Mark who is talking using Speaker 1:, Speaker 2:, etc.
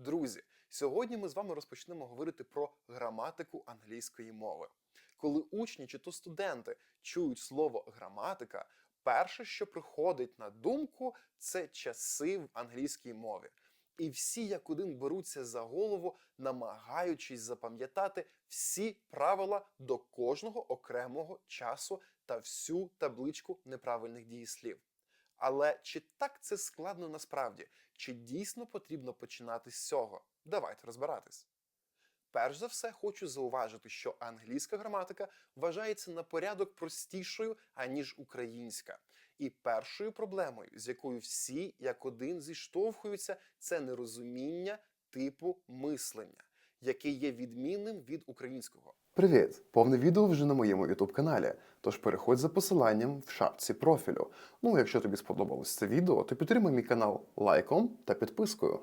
Speaker 1: Друзі, сьогодні ми з вами розпочнемо говорити про граматику англійської мови. Коли учні чи то студенти чують слово граматика, перше, що приходить на думку, це часи в англійській мові. І всі як один беруться за голову, намагаючись запам'ятати всі правила до кожного окремого часу та всю табличку неправильних дієслів. Але чи так це складно насправді? Чи дійсно потрібно починати з цього? Давайте розбиратись. Перш за все, хочу зауважити, що англійська граматика вважається на порядок простішою, аніж українська. І першою проблемою, з якою всі як один зіштовхуються, це нерозуміння типу мислення, яке є відмінним від українського. Привіт! Повне відео вже на моєму youtube каналі. Тож переходь за посиланням в шапці профілю. Ну, якщо тобі сподобалось це відео, то підтримай мій канал лайком та підпискою.